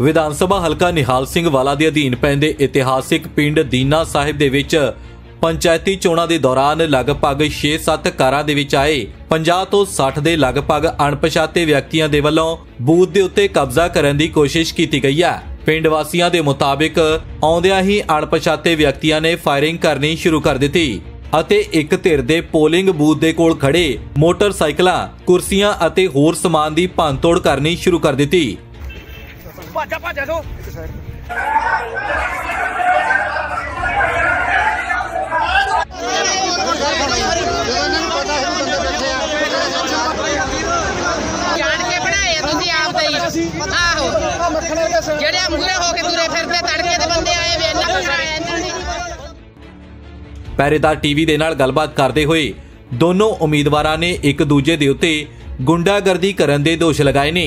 ਵਿਧਾਨ ਸਭਾ ਹਲਕਾ ਨਿਹਾਲ ਸਿੰਘ ਵਾਲਾ ਦੇ ਅਧੀਨ ਪੈਂਦੇ ਇਤਿਹਾਸਿਕ ਪਿੰਡ ਦੀਨਾ ਸਾਹਿਬ ਦੇ ਵਿੱਚ ਪੰਚਾਇਤੀ ਚੋਣਾਂ ਦੇ ਦੌਰਾਨ ਲਗਭਗ 6-7 ਕਾਰਾਂ ਦੇ ਵਿੱਚ ਆਏ 50 ਤੋਂ 60 ਦੇ ਲਗਭਗ ਅਣਪਛਾਤੇ ਵਿਅਕਤੀਆਂ ਦੇ ਵੱਲੋਂ ਬੂਥ ਦੇ ਉੱਤੇ ਕਬਜ਼ਾ ਕਰਨ ਦੀ ਕੋਸ਼ਿਸ਼ ਕੀਤੀ ਗਈ ਹੈ। ਪਿੰਡ ਵਾਸੀਆਂ ਦੇ ਮੁਤਾਬਿਕ ਆਉਂਦਿਆਂ ਹੀ ਅਣਪਛਾਤੇ ਵਿਅਕਤੀਆਂ ਨੇ ਫਾਇਰਿੰਗ ਕਰਨੀ ਸ਼ੁਰੂ ਕਰ ਦਿੱਤੀ ਅਤੇ ਇੱਕ ਧਿਰ ਦੇ ਪੋਲਿੰਗ ਬੂਥ ਦੇ ਕੋਲ ਖੜੇ ਮੋਟਰਸਾਈਕਲਾਂ, ਕੁਰਸੀਆਂ ਅਤੇ ਹੋਰ ਸਮਾਨ ਦੀ ਭੰਨਤੋੜ ਕਰਨੀ ਸ਼ੁਰੂ ਕਰ ਦਿੱਤੀ। ਭਾਜਾ ਭਾਜਾ ਸੋ ਜਾਣ ਕੇ ਬਣਾਏ ਆ ਤੁਸੀਂ ਆਪ ਦਾ ਹੀ। ਆਹੋ। ਜਿਹੜੇ ਮੂਰੇ ਹੋ ਕੇ ਤੁਰੇ ਫਿਰਦੇ ਤੜਕੇ ਦੇ ਬੰਦੇ ਆਏ ਵੇ ਆਇਆ ਪਹਿਰੇਦਾਰ ਟੀਵੀ ਦੇ ਨਾਲ ਗੱਲਬਾਤ ਕਰਦੇ ਹੋਏ ਦੋਨੋਂ ਉਮੀਦਵਾਰਾਂ ਨੇ ਇੱਕ ਦੂਜੇ ਦੇ ਉੱਤੇ ਗੁੰਡਾਗਰਦੀ ਕਰਨ ਦੇ ਦੋਸ਼ ਲਗਾਏ ਨੇ।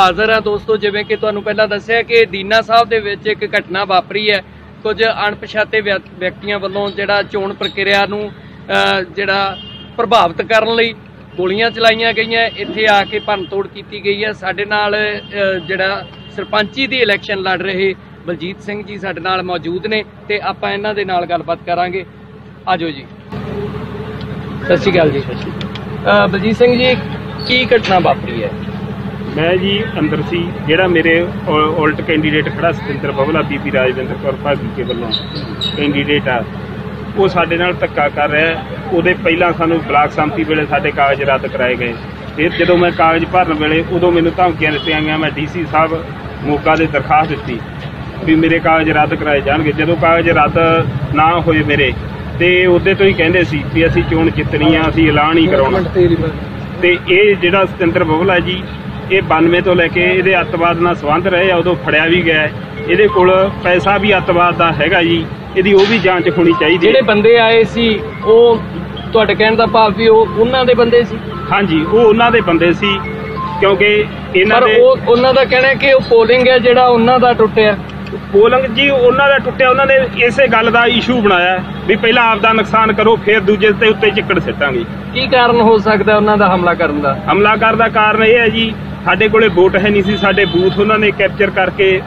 ਹਾਜ਼ਰ ਹਾਂ ਦੋਸਤੋ, ਜਿਵੇਂ ਕਿ ਤੁਹਾਨੂੰ ਪਹਿਲਾਂ ਦੱਸਿਆ ਕਿ ਦੀਨਾ ਸਾਹਿਬ ਦੇ ਵਿੱਚ ਇੱਕ ਘਟਨਾ ਵਾਪਰੀ ਹੈ। ਕੁਝ ਅਣਪਛਾਤੇ ਵਿਅਕਤੀਆਂ ਵੱਲੋਂ ਜਿਹੜਾ ਚੋਣ ਪ੍ਰਕਿਰਿਆ ਨੂੰ ਜਿਹੜਾ ਪ੍ਰਭਾਵਿਤ ਕਰਨ ਲਈ ਗੋਲੀਆਂ ਚਲਾਈਆਂ ਗਈਆਂ। ਇੱਥੇ ਆ ਕੇ ਭੰਨਤੋੜ ਕੀਤੀ ਗਈ ਹੈ। ਸਾਡੇ ਨਾਲ ਜਿਹੜਾ ਸਰਪੰਚੀ ਦੀ ਇਲੈਕਸ਼ਨ ਲੜ ਰਹੇ ਬਲਜੀਤ ਸਿੰਘ ਜੀ ਸਾਡੇ ਨਾਲ ਮੌਜੂਦ ਨੇ ਤੇ ਆਪਾਂ ਇਹਨਾਂ ਦੇ ਨਾਲ ਗੱਲਬਾਤ ਕਰਾਂਗੇ। ਆਜੋ ਜੀ। ਸਤਿ ਸ਼੍ਰੀ ਅਕਾਲ ਜੀ। ਬਲਜੀਤ ਸਿੰਘ ਜੀ, ਕੀ ਘਟਨਾ ਵਾਪਰੀ ਹੈ? ਮੈਂ ਜੀ ਅੰਦਰ ਸੀ ਜਿਹੜਾ ਮੇਰੇ ਉਲਟ ਕੈਂਡੀਡੇਟ ਖੜਾ ਸਤਿੰਦਰ ਬਬਲਾ ਬੀਬੀ ਰਾਜਵਿੰਦਰ ਕੌਰ ਭਾਗੀ ਕੇ ਵੱਲੋਂ ਕੈਂਡੀਡੇਟ ਆ। ਉਹ ਸਾਡੇ ਨਾਲ ਧੱਕਾ ਕਰ ਰਿਹਾ। ਉਹਦੇ ਪਹਿਲਾਂ ਸਾਨੂੰ ਬਲਾਕ ਸੰਮਤੀ ਵੇਲੇ ਸਾਡੇ ਕਾਗਜ਼ ਰੱਦ ਕਰਾਏ ਗਏ। ਫਿਰ ਜਦੋਂ ਮੈਂ ਕਾਗਜ਼ ਭਰਨ ਵੇਲੇ ਉਦੋਂ ਮੈਨੂੰ ਧਮਕੀਆਂ ਦਿੱਤੀਆਂ ਗਈਆਂ। ਮੈਂ ਡੀਸੀ ਸਾਹਿਬ ਮੋਗਾ ਦੇ ਦਰਖਾਸਤ ਦਿੱਤੀ ਵੀ ਮੇਰੇ ਕਾਗਜ਼ ਰੱਦ ਕਰਾਏ ਜਾਣਗੇ। ਜਦੋਂ ਕਾਗਜ਼ ਰੱਦ ਨਾ ਹੋਏ ਮੇਰੇ ਤੇ ਉਹਦੇ ਤੋਂ ਹੀ ਕਹਿੰਦੇ ਸੀ ਵੀ ਅਸੀਂ ਚੋਣ ਜਿੱਤਣੀ ਆ ਅਸੀਂ ਐਲਾਨ ਹੀ ਕਰਾਉਣਾ। ਤੇ ਇਹ ਜਿਹੜਾ ਸਤਿੰਦਰ ਬਬਲਾ ਜੀ ਇਹ 92 ਤੋਂ ਲੈ ਕੇ ਇਹਦੇ ਅੱਤਵਾਦ ਨਾਲ ਸੰਬੰਧ ਰਹੇ ਆ ਉਦੋਂ ਫੜਿਆ ਵੀ ਗਿਆ। ਇਹਦੇ ਕੋਲ ਪੈਸਾ ਵੀ ਅੱਤਵਾਦ ਦਾ ਹੈਗਾ ਜੀ। ਇਹਦੀ ਉਹ ਵੀ ਜਾਂਚ ਹੋਣੀ ਚਾਹੀਦੀ ਜਿਹੜੇ ਬੰਦੇ ਆਏ ਸੀ ਉਹ ਤੁਹਾਡੇ ਕਹਿਣ ਦਾ ਭਾਵ ਵੀ ਉਹ ਉਹਨਾਂ ਦੇ ਬੰਦੇ ਸੀ? ਹਾਂਜੀ ਉਹ ਉਹਨਾਂ ਦੇ ਬੰਦੇ ਸੀ ਕਿਉਂਕਿ ਇਹਨਾਂ ਪਰ ਦੇ ਉਹ ਉਹਨਾਂ ਦਾ ਕਹਿਣਾ ਕਿ ਉਹ ਪੋਲਿੰਗ ਹੈ ਜਿਹੜਾ ਉਹਨਾਂ ਦਾ ਟੁੱਟਿਆ। ਪੋਲੰਗ ਜੀ ਉਹਨਾਂ ਦਾ ਟੁੱਟਿਆ ਉਹਨਾਂ ਨੇ ਇਸੇ ਗੱਲ ਦਾ ਇਸ਼ੂ ਬਣਾਇਆ ਵੀ ਪਹਿਲਾਂ ਆਪ ਦਾ ਨੁਕਸਾਨ ਕਰੋ ਫਿਰ ਦੂਜੇ ਤੇ ਉੱਤੇ ਚਿੱਕੜ ਸਿੱਟਾਂਗੇ। ਕੀ ਕਾਰਨ ਹੋ ਸਕਦਾ ਉਹਨਾਂ ਦਾ ਹਮਲਾ ਕਰਨ ਦਾ? ਹਮਲਾ ਕਰਨ ਦਾ ਕਾਰਨ ਇਹ ਹੈ ਜੀ ਸਾਡੇ ਕੋਲੇ ਵੋਟ ਹੈ ਨਹੀਂ ਸੀ ਸਾਡੇ ਬੂਥ ਉਹਨਾਂ ਨੇ ਕੈਪਚਰ ਕਰਕੇ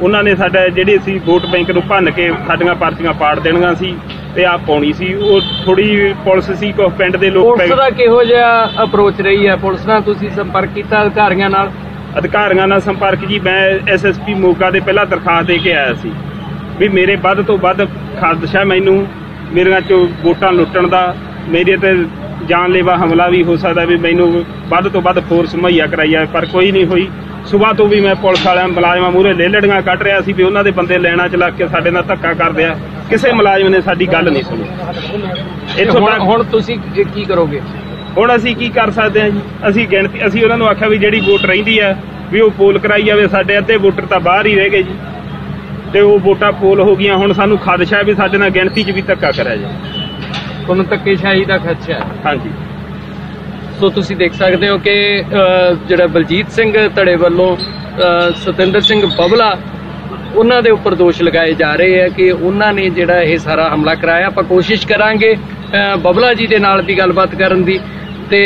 ਉਹਨਾਂ ਨੇ ਸਾਡਾ ਜਿਹੜੀ ਸੀ ਵੋਟ ਬੈਂਕ ਨੂੰ ਭੰਨ ਕੇ ਸਾਡੀਆਂ ਪਰਚੀਆਂ ਪਾੜ ਦੇਣੀਆਂ ਸੀ ਤੇ ਆ ਪਾਉਣੀ ਸੀ। ਉਹ ਥੋੜੀ ਪੁਲਿਸ ਸੀ ਕੋ ਪਿੰਡ ਦੇ ਲੋਕ ਪੁਲਿਸ ਦਾ ਕਿਹੋ ਜਿਹਾ ਅਪਰੋਚ ਰਹੀ ਹੈ? ਪੁਲਿਸ ਨਾਲ ਤੁਸੀਂ ਸੰਪਰਕ ਕੀਤਾ ਅਧਿਕਾਰੀਆਂ ਨਾਲ? ਅਧਿਕਾਰੀਆਂ ਨਾਲ ਸੰਪਰਕ ਜੀ ਮੈਂ ਐਸਐਸਪੀ ਮੋਗਾ ਦੇ ਪਹਿਲਾਂ ਦਰਖਾਸਤ ਦੇ ਕੇ ਆਇਆ ਸੀ ਵੀ ਮੇਰੇ ਵੱਧ ਤੋਂ ਵੱਧ ਖਾਦਸ਼ਾ ਮੈਨੂੰ ਮੇਰੀਆਂ ਚੋਂ ਵੋਟਾਂ ਲੁੱਟਣ ਦਾ ਮੇਰੇ ਤੇ ਜਾਨਲੇਵਾ ਹਮਲਾ ਵੀ ਹੋ ਸਕਦਾ ਵੀ ਮੈਨੂੰ ਵੱਧ ਤੋਂ ਵੱਧ ਫੋਰਸ ਮੁਹੱਈਆ ਕਰਾਈ ਜਾਵੇ ਪਰ ਕੋਈ ਨਹੀਂ ਹੋਈ। ਸਵੇਰ ਤੋਂ ਵੀ ਮੈਂ ਪੁਲਿਸ ਵਾਲਿਆਂ ਮੁਲਾਜ਼ਮਾਂ ਮੂਹਰੇ ਲੈ ਲੜੀਆਂ ਕੱਢ ਰਿਹਾ ਸੀ ਵੀ ਉਹਨਾਂ ਦੇ ਬੰਦੇ ਲੈਣਾ ਚਲਾ ਕੇ ਸਾਡੇ ਨਾਲ ਧੱਕਾ ਕਰਦੇ ਆ ਕਿਸੇ ਮੁਲਾਜ਼ਮ ਨੇ ਸਾਡੀ ਗੱਲ ਨਹੀਂ ਸੁਣੀ। ਇੱਥੋਂ ਤੱਕ ਹੁਣ ਤੁਸੀਂ ਕੀ- ਕਰੋਗੇ? ਹੁਣ ਅਸੀਂ ਕੀ ਕਰ ਸਕਦੇ ਹਾਂ ਜੀ? ਅਸੀਂ ਗਿਣਤੀ ਅਸੀਂ ਉਹਨਾਂ ਨੂੰ ਆਖਿਆ ਵੀ ਜਿਹੜੀ ਵੋਟ ਰਹਿੰਦੀ ਆ ਵੀ ਉਹ ਪੋਲ ਕਰਾਈ ਜਾਵੇ ਸਾਡੇ ਅੱਧੇ ਵੋਟਰ ਤਾਂ ਬਾਹਰ ਹੀ ਰਹਿ ਗਏ ਜੀ। ਤੇ ਉਹ ਵੋਟਾਂ ਪੋਲ ਹੋ ਗਈਆਂ ਹੁਣ ਸਾਨੂੰ ਖਦਸ਼ਾ ਵੀ ਸਾਡੇ ਨਾਲ ਗਿਣਤੀ 'ਚ ਵੀ ਧੱਕਾ ਕਰਿਆ ਜਾਵੇ। ਤੁਹਾਨੂੰ ਧੱਕੇਸ਼ਾਹੀ ਦਾ ਖਦਸ਼ਾ ਹੈ। ਹਾਂਜੀ। ਸੋ ਤੁਸੀਂ ਦੇਖ ਸਕਦੇ ਹੋ ਕਿ ਜਿਹੜਾ ਬਲਜੀਤ ਸਿੰਘ ਧੜੇ ਵੱਲੋਂ ਸਤਿੰਦਰ ਸਿੰਘ ਬਬਲਾ ਉਹਨਾਂ ਦੇ ਉੱਪਰ ਦੋਸ਼ ਲਗਾਏ ਜਾ ਰਹੇ ਆ ਕਿ ਉਹਨਾਂ ਨੇ ਜਿਹੜਾ ਇਹ ਸਾਰਾ ਹਮਲਾ ਕਰਾਇਆ। ਆਪਾਂ ਕੋਸ਼ਿਸ਼ ਕਰਾਂਗੇ ਬਬਲਾ ਜੀ ਦੇ ਨਾਲ ਵੀ ਗੱਲਬਾਤ ਕਰਨ ਦੀ ਤੇ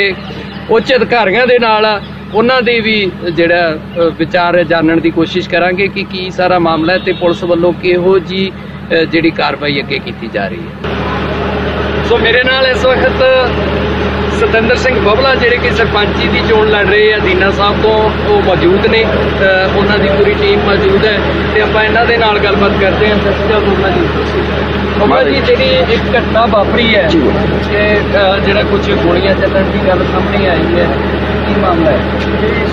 ਉੱਚ ਅਧਿਕਾਰੀਆਂ ਦੇ ਨਾਲ ਉਹਨਾਂ ਦੇ ਵੀ ਜਿਹੜਾ ਵਿਚਾਰ ਜਾਣਨ ਦੀ ਕੋਸ਼ਿਸ਼ ਕਰਾਂਗੇ ਕਿ ਕੀ ਸਾਰਾ ਮਾਮਲਾ ਹੈ ਤੇ ਪੁਲਿਸ ਵੱਲੋਂ ਕਿਹੋ ਜੀ ਜਿਹੜੀ ਕਾਰਵਾਈ ਅੱਗੇ ਕੀਤੀ ਜਾ ਰਹੀ ਹੈ। ਸੋ ਮੇਰੇ ਨਾਲ ਇਸ ਵਕਤ ਸਤਿੰਦਰ ਸਿੰਘ ਬਬਲਾ ਜਿਹੜੇ ਕਿ ਸਰਪੰਚੀ ਦੀ ਚੋਣ ਲੜ ਰਹੇ ਆ ਦੀਨਾ ਸਾਹਿਬ ਤੋਂ ਉਹ ਮੌਜੂਦ ਨੇ ਉਹਨਾਂ ਦੀ ਪੂਰੀ ਟੀਮ ਮੌਜੂਦ ਹੈ ਤੇ ਆਪਾਂ ਇਹਨਾਂ ਦੇ ਨਾਲ ਗੱਲਬਾਤ ਕਰਦੇ ਹਾਂ ਸਤਿ ਸ਼੍ਰੀ ਅਕਾਲ ਬਬਲਾ ਜੀ। ਬਬਲਾ ਜੀ ਜਿਹੜੀ ਇੱਕ ਘਟਨਾ ਵਾਪਰੀ ਹੈ ਕਿ ਜਿਹੜਾ ਕੁਝ ਗੋਲੀਆਂ ਚੱਲਣ ਦੀ ਗੱਲ ਸਾਹਮਣੇ ਆਈ ਹੈ ਕੀ ਮਾਮਲਾ ਹੈ?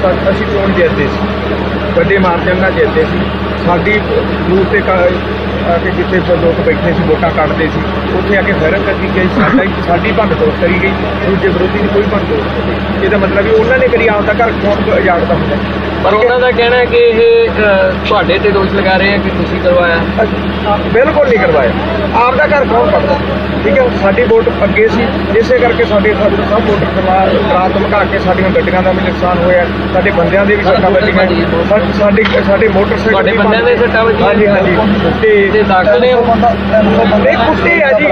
ਸਾ- ਅਸੀਂ ਚੋਣ ਜਿੱਤਦੇ ਸੀ। ਵੱਡੇ ਮਾਰਜਨ ਨਾਲ ਜਿੱਤਦੇ ਸੀ। ਸਾਡੀ ਬੂਥ ਤੇ ਕਾ- ਆ ਕੇ ਜਿੱਥੇ ਲੋਕ ਬੈਠੇ ਸੀ ਵੋਟਾਂ ਕੱਢਦੇ ਸੀ ਉੱਥੇ ਆ ਕੇ ਫੈਰਨ ਕਰਦੀ ਗਈ ਸਾਡਾ ਸਾਡੀ ਭੰਨ ਤੋੜ ਕਰੀ ਗਈ ਦੂਜੇ ਵਿਰੋਧੀ ਦੀ ਕੋਈ ਭੰਨ ਤੋੜ ਨਹੀਂ ਇਹਦਾ ਮਤਲਬ ਵੀ ਉਹਨਾਂ ਨੇ ਕਰੀ ਆਪਦਾ ਘਰ ਕੌਣ ਉਜਾੜ ਦਾ ਹੁੰਦਾ ਪਰ ਉਹਨਾਂ ਦਾ ਕਹਿਣਾ ਹੈ ਕਿ ਇਹ ਤੁਹਾਡੇ ਤੇ ਦੋਸ਼ ਲਗਾ ਰਹੇ ਆ ਕਿ ਤੁਸੀਂ ਕਰਵਾਇਆ? ਬਿਲਕੁਲ ਨਹੀਂ ਕਰਵਾਇਆ। ਆਪਦਾ ਘਰ ਕੌਣ ਪੜਦਾ ਠੀਕ ਹੈ ਸਾਡੀ ਵੋਟ ਅੱਗੇ ਸੀ। ਇਸੇ ਕਰਕੇ ਸਾਡੇ ਸਾਡੇ ਸਭ ਵੋਟਰ ਕਰਾ ਧਮਕਾ ਕੇ ਸਾਡੀਆਂ ਗੱਡੀਆਂ ਦਾ ਵੀ ਨੁਕਸਾਨ ਹੋਇਆ। ਸਾਡੇ ਬੰਦਿਆਂ ਦੇ ਵੀ ਸੱਟਾਂ ਵੱਜੀਆਂ। ਸਾਡੇ ਸਾਡੇ ਮੋਟਰਸਾਈਕਲ ਤੁਹਾਡੇ ਬੰਦਿਆਂ ਦੇ ਸੱਟਾਂ ਵੱਜੀਆਂ? ਹਾਂਜੀ ਹਾਂਜੀ। ਤੇ ਤੇ ਦਾਖਲ ਨੇ ਉਹ? ਨਹੀਂ ਕੁੱਤੇ ਆ ਜੀ।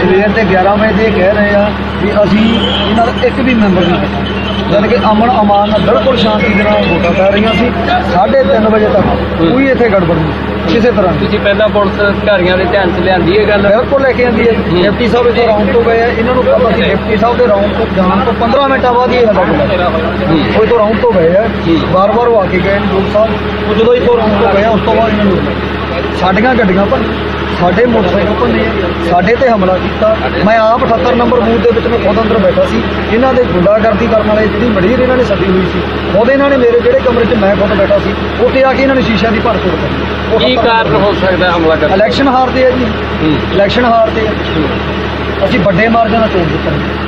ਸਵੇਰ ਦੇ 11 ਵਜੇ ਦੇ ਕਹਿ ਰਹੇ ਆ ਵੀ ਅਸੀਂ ਇਹਨਾਂ ਦਾ ਇੱਕ ਵੀ ਮੈਂਬਰ ਨਹੀਂ ਯਾਨੀ ਕਿ ਅਮਨ ਅਮਾਨ ਨਾਲ ਬਿਲਕੁਲ ਸ਼ਾਂਤੀ ਦੇ ਨਾਲ ਵੋਟਾਂ ਪੈ ਰਹੀਆਂ ਸੀ 3:30 ਵਜੇ ਤੱਕ ਕੋਈ ਇੱਥੇ ਗੜਬੜ ਨਹੀਂ ਕਿਸੇ ਤਰ੍ਹਾਂ ਦੀ। ਤੁਸੀਂ ਪਹਿਲਾਂ ਪੁਲਿਸ ਅਧਿਕਾਰੀਆਂ ਦੇ ਧਿਆਨ 'ਚ ਲਿਆਂਦੀ ਇਹ ਗੱਲ? ਬਿਲਕੁਲ ਲੈ ਕੇ ਆਂਦੀ ਹੈ ਜੀ। ਡਿਪਟੀ ਸਾਹਿਬ ਇੱਥੇ ਰਾਉਂਡ ਤੋਂ ਗਏ ਆ ਇਹਨਾਂ ਨੂੰ ਪਤਾ ਸੀ ਡਿਪਟੀ ਸਾਹਿਬ ਦੇ ਰਾਉਂਡ ਤੋਂ ਜਾਣ ਤੋਂ 15 ਮਿੰਟਾਂ ਬਾਅਦ ਹੀ ਇਹ ਹੱਲਾ ਹੋਇਆ। ਉਹ ਤੋਂ ਰਾਉਂਡ ਤੋਂ ਗਏ ਆ ਵਾਰ-ਵਾਰ ਉਹ ਆ ਕੇ ਗਏ ਨੇ ਲੋਕ ਸਾਹਿਬ। ਉਹ ਜਦੋਂ ਇੱਥੋਂ ਰਾਉਂਡ ਤੋਂ ਗਏ ਆ ਉਸ ਤੋਂ ਬਾਅਦ ਇਹਨਾਂ ਨੂੰ ਸਾਡੀਆਂ ਗੱਡੀਆਂ ਪਰ ਸਾਡੇ ਮੋਟਰਸਾਈਕਲ ਭੰਨੇ ਸਾਡੇ ਤੇ ਹਮਲਾ ਕੀਤਾ। ਮੈਂ ਆਪ 78 ਨੰਬਰ ਬੂਥ ਦੇ ਵਿੱਚ ਮੈਂ ਖੁਦ ਅੰਦਰ ਬੈਠਾ ਸੀ। ਇਹਨਾਂ ਦੇ ਗੁੰਡਾਗਰਦੀ ਕਰਨ ਵਾਲੇ ਜਿਹੜੀ ਮੜੀਰ ਇਹਨਾਂ ਨੇ ਸੱਦੀ ਹੋਈ ਸੀ। ਉਹਦੇ ਇਹਨਾਂ ਨੇ ਮੇਰੇ ਜਿਹੜੇ ਕਮਰੇ 'ਚ ਮੈਂ ਖੁਦ ਬੈਠਾ ਸੀ ਉੱਥੇ ਆ ਕੇ ਇਹਨਾਂ ਨੇ ਸ਼ੀਸ਼ਾ ਦੀ ਤੋੜ ਦਿੱਤੀ ਕੀ ਕਾਰਨ ਹੋ ਸਕਦਾ ਹਮਲਾ ਕਰਨ ਦਾ? ਇਲੈਕਸ਼ਨ ਹਾਰਦੇ ਆ ਜੀ। ਇਲੈਕਸ਼ਨ ਹਾਰਦੇ ਆ ਅਸੀਂ ਵੱਡੇ ਮਾਰਜਨ ਨਾਲ ਚੋਣ ਜਿੱਤਾਂਗੇ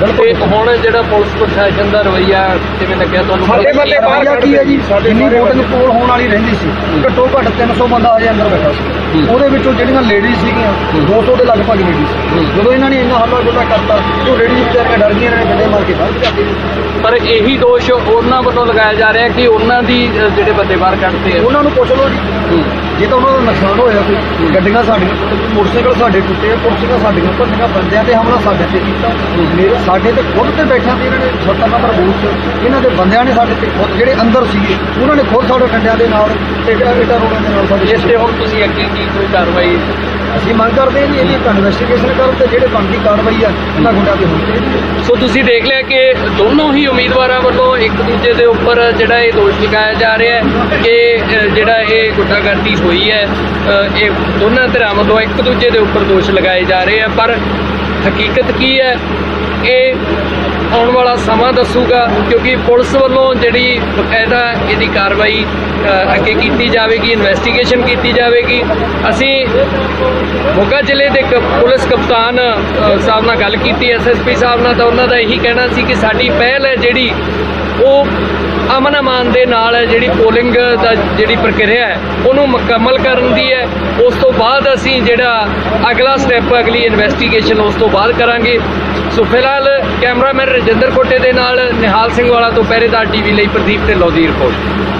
ਤੇ ਹੁਣ ਜਿਹੜਾ ਪੁਲਿਸ ਪ੍ਰਸ਼ਾਸਨ ਦਾ ਰਵਈਆ ਕਿਵੇਂ ਲੱਗਿਆ ਤੁਹਾਨੂੰ? ਸਾਡੇ ਬੰਦੇ ਬਾਹਰ ਕੀ ਹੈ ਜੀ। ਸਾਡੇ ਜਿੰਨੀ ਵੋਟਿੰਗ ਪੋਲ ਹੋਣ ਵਾਲੀ ਰਹਿੰਦੀ ਸੀ ਘੱਟੋ ਘੱਟ 300 ਬੰਦਾ ਹਜੇ ਅੰਦਰ ਬੈਠਾ ਸੀ। ਉਹਦੇ ਵਿੱਚੋਂ ਜਿਹੜੀਆਂ ਲੇਡੀਜ਼ ਸੀਗੀਆਂ 200 ਦੇ ਲਗਭਗ ਲੇਡੀਜ਼ ਜਦੋਂ ਇਹਨਾਂ ਨੇ ਇੰਨਾ ਹੱਲਾ ਗੁੱਲਾ ਕਰਤਾ ਉਹ ਲੇਡੀਜ਼ ਵਿਚਾਰੀਆਂ ਡਰ ਗਈਆਂ ਇਹਨਾਂ ਨੇ ਗੱਡੇ ਮਾਰ ਕੇ ਬਾਹਰ ਭਜਾ ਦਿੱਤੇ ਪਰ ਇਹੀ ਦੋਸ਼ ਉਹਨਾਂ ਵੱਲੋਂ ਲਗਾਇਆ ਜਾ ਰਿਹਾ ਕਿ ਉਹਨਾਂ ਦੀ ਜਿਹੜੇ ਬੰਦੇ ਬਾਹਰ ਕੱਢਦੇ ਆ। ਉਹਨਾਂ ਨੂੰ ਪੁੱਛ ਲਓ ਜੀ। ਜੇ ਤਾਂ ਉਹਨਾਂ ਦਾ ਨੁਕਸਾਨ ਹੋਇਆ ਕੋਈ ਗੱਡੀਆਂ ਸਾਡੀਆਂ ਮੋਟਰਸਾਈਕਲ ਸਾਡੇ ਟੁੱਟੇ ਕੁਰਸੀਆਂ ਸਾਡੀਆਂ ਭੰਨੀਆਂ ਬੰਦਿਆਂ ਤੇ ਹਮਲਾ ਸਾਡੇ ਤੇ ਕੀਤਾ। ਮੇਰੇ ਸਾਡੇ ਤੇ ਖੁਦ ਤੇ ਬੈਠਾ ਸੀ ਇਹਨਾਂ ਨੇ 70 ਨੰਬਰ ਬੂਥ 'ਚ ਇਹਨਾਂ ਦੇ ਬੰਦਿਆਂ ਨੇ ਸਾਡੇ ਤੇ ਖੁਦ ਜਿਹੜੇ ਅੰਦਰ ਸੀਗੇ ਉਹਨਾਂ ਨੇ ਖੁਦ ਸਾਡੇ ਡੰਡਿਆਂ ਦੇ ਨਾਲ ਤੇ ਇੱਟਾਂ ਇੱਟਾਂ ਰੋੜਾਂ ਦੇ ਨਾਲ ਸਾਡੇ ਇਸ ਤੇ ਹੁਣ ਤੁਸੀਂ ਅੱਗੇ ਕੀ ਕੋਈ ਕਾਰਵਾਈ ਅਸੀਂ ਮੰਗ ਕਰਦੇ ਹਾਂ ਜੀ ਇਹਦੀ ਇਨਵੈਸਟੀਗੇਸ਼ਨ ਕਰਨ ਤੇ ਜਿਹੜੇ ਬਣਦੀ ਕਾਰਵਾਈ ਆ ਇਹਨਾਂ ਗੁੰਡਾਂ ਤੇ ਹੋਣੀ। ਚਾਹੀਦੀ ਹੈ ਸੋ ਤੁਸੀਂ ਦੇਖ ਲਿਆ ਕਿ ਦੋਨੋਂ ਹੀ ਉਮੀਦਵਾਰਾਂ ਵੱਲੋਂ ਇੱਕ ਦੂਜੇ ਦੇ ਉੱਪਰ ਜਿਹੜਾ ਇਹ ਦੋਸ਼ ਲਗਾਇਆ ਜਾ ਰਿਹਾ ਹੈ ਕਿ ਜਿਹੜਾ ਇਹ ਗੁੰਡਾਗਰਦੀ ਹੋਈ ਹੈ ਇਹ ਦੋਨਾਂ ਧਿਰਾਂ ਵੱਲੋਂ ਇੱਕ ਦੂਜੇ ਦੇ ਉੱਪਰ ਦੋਸ਼ ਲਗਾਏ ਜਾ ਰਹੇ ਆ। ਪਰ ਹਕੀਕਤ ਕੀ ਹੈ? ਇਹ ਆਉਣ ਵਾਲਾ ਸਮਾਂ ਦੱਸੂਗਾ, ਕਿਉਂਕਿ ਪੁਲਿਸ ਵੱਲੋਂ ਜਿਹੜੀ ਬਕਾਇਦਾ ਇਹਦੀ ਕਾਰਵਾਈ ਅੱਗੇ ਕੀਤੀ ਜਾਵੇਗੀ ਇਨਵੈਸਟੀਗੇਸ਼ਨ ਕੀਤੀ ਜਾਵੇਗੀ। ਅਸੀਂ ਮੋਗਾ ਜ਼ਿਲ੍ਹੇ ਦੇ ਕ- ਪੁਲਿਸ ਕਪਤਾਨ ਸਾਹਿਬ ਨਾਲ ਗੱਲ ਕੀਤੀ ਐਸਐਸਪੀ ਸਾਹਿਬ ਨਾਲ, ਤਾਂ ਉਹਨਾਂ ਦਾ ਇਹੀ ਕਹਿਣਾ ਸੀ ਕਿ ਸਾਡੀ ਪਹਿਲ ਹੈ ਜਿਹੜੀ, ਉਹ ਅਮਨ ਅਮਾਨ ਦੇ ਨਾਲ ਜਿਹੜੀ ਪੋਲਿੰਗ ਦਾ ਜਿਹੜੀ ਪ੍ਰਕਿਰਿਆ ਹੈ, ਉਹਨੂੰ ਮੁਕੰਮਲ ਕਰਨ ਦੀ ਹੈ। ਉਸ ਤੋਂ ਬਾਅਦ ਅਸੀਂ ਜਿਹੜਾ ਅਗਲਾ ਸਟੈਪ, ਅਗਲੀ ਇਨਵੈਸਟੀਗੇਸ਼ਨ ਉਸ ਤੋਂ ਬਾਅਦ ਕਰਾਂਗੇ। ਸੋ ਫਿਲਹਾਲ ਕੈਮਰਾਮੈਨ ਰਜਿੰਦਰ ਕੋਟੇ ਦੇ ਨਾਲ ਨਿਹਾਲ ਸਿੰਘ ਵਾਲਾ ਤੋਂ ਪਹਿਰੇਦਾਰ ਟੀਵੀ ਲਈ ਪ੍ਰਦੀਪ ਤੇ ਦੀ ਰਿਪੋਰਟ।